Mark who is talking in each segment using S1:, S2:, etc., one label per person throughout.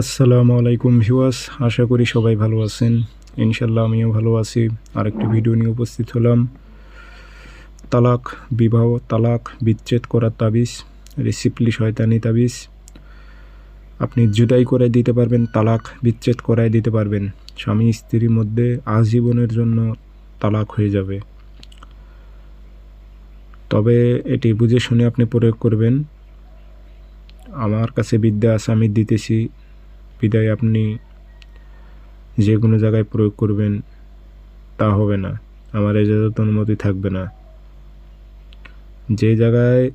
S1: আসসালামু আলাইকুম ভিউয়ার্স, আশা করি সবাই ভালো আছেন। ইনশাল্লাহ আমিও ভালো আছি। আরেকটি ভিডিও নিয়ে উপস্থিত হলাম। তালাক, বিবাহ, তালাক, বিচ্ছেদ করার তাবিজ, রিসিপ্টলি শয়তানি তাবিজ। আপনি জুদাই করে দিতে পারবেন, তালাক, বিচ্ছেদ করায় দিতে পারবেন। স্বামী স্ত্রীর মধ্যে আজীবনের জন্য তালাক হয়ে যাবে। তবে এটি বুঝে শুনে আপনি প্রয়োগ করবেন। আমার কাছে বিদ্যা আছে, আমি দিতেছি। বিদায় আপনি যে কোনো জায়গায় প্রয়োগ করবেন, তা হবে না। আমার এজাজত অনুমতি থাকবে না। যে জায়গায়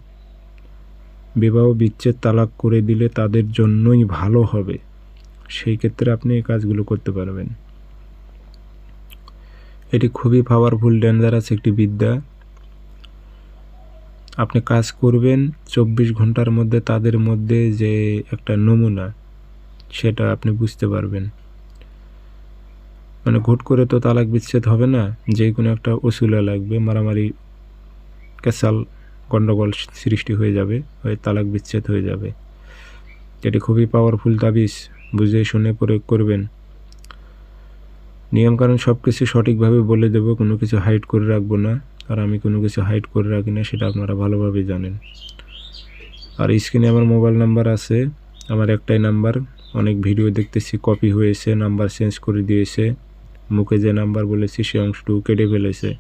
S1: বিবাহ বিচ্ছেদ তালাক করে দিলে তাদের জন্যই ভালো হবে, সেই ক্ষেত্রে আপনি এই কাজগুলো করতে পারবেন। এটি খুবই পাওয়ারফুল ডেঞ্জারাস একটি বিদ্যা। আপনি কাজ করবেন, চব্বিশ ঘণ্টার মধ্যে তাদের মধ্যে যে একটা নমুনা সেটা আপনি বুঝতে পারবেন। মানে ঘুট করে তো তালাক বিচ্ছেদ হবে না যে কোনো একটা ওসুলা লাগবে, মারামারি, ক্যাসাল গণ্ডগোল সৃষ্টি হয়ে যাবে, হয়ে তালাক বিচ্ছেদ হয়ে যাবে। এটি খুবই পাওয়ারফুল তাবিজ, বুঝে শুনে প্রয়োগ করবেন। নিয়মকানুন সব কিছু সঠিকভাবে বলে দেবো, কোনো কিছু হাইড করে রাখব না, আর আমি কোনো কিছু হাইড করে রাখি না, সেটা আপনারা ভালোভাবে জানেন। আর স্ক্রিনে আমার মোবাইল নাম্বার আছে, আমার একটাই নাম্বার অনেক ভিডিও দেখতেছি কপি হয়েছে নাম্বার চেঞ্জ করে দিয়েছে। মুখে যে নাম্বার বলেছি, সে অংশটুকু কেটে ফেলেছে।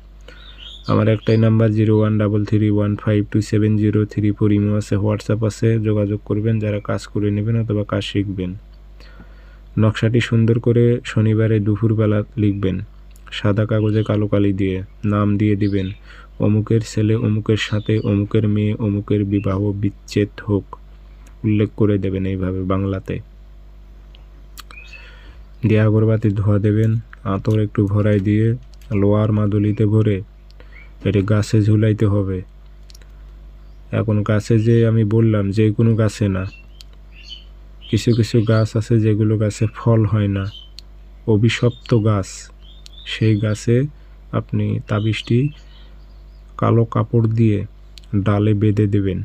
S1: আমার একটাই number zero one double three one five two seven zero three four Imo আছে, হোয়াটসঅ্যাপ আছে, যোগাযোগ করবেন, যারা কাজ করে নেবেন অথবা কাজ শিখবেন। নকশাটি সুন্দর করে শনিবারে দুপুরবেলা লিখবেন। সাদা কাগজে কালো কালি দিয়ে নাম দিয়ে দিবেন। অমুকের ছেলে, অমুকের সাথে, অমুকের মেয়ে, অমুকের বিবাহ বিচ্ছেদ হোক। উল্লেখ করে দেবেন এইভাবে বাংলাতে। দিয়ে আগরবাতি ধোয়া দেবেন। আতর একটু ভরাই দিয়ে লোয়ার মাদুলিতে ভরে এটি গাছে ঝুলাইতে হবে। এখন গাছে যে আমি বললাম, যে কোনো গাছে না। কিছু কিছু গাছ আছে যেগুলো গাছে ফল হয় না। অভিশপ্ত গাছ। সেই গাছে আপনি তাবিজটি কালো কাপড় দিয়ে ডালে বেঁধে দেবেন।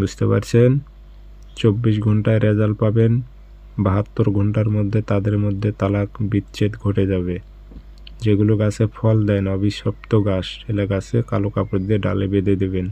S1: বুঝতে পারছেন? চব্বিশ ঘন্টায় রেজাল্ট পাবেন। বাহাত্তর ঘণ্টার মধ্যে তাদের মধ্যে তালাক বিচ্ছেদ ঘটে যাবে। যেগুলো গাছে ফল দেয় না, অভিশপ্ত গাছ এলে গাছে কালো কাপড় দিয়ে ডালে বেঁধে দেবেন।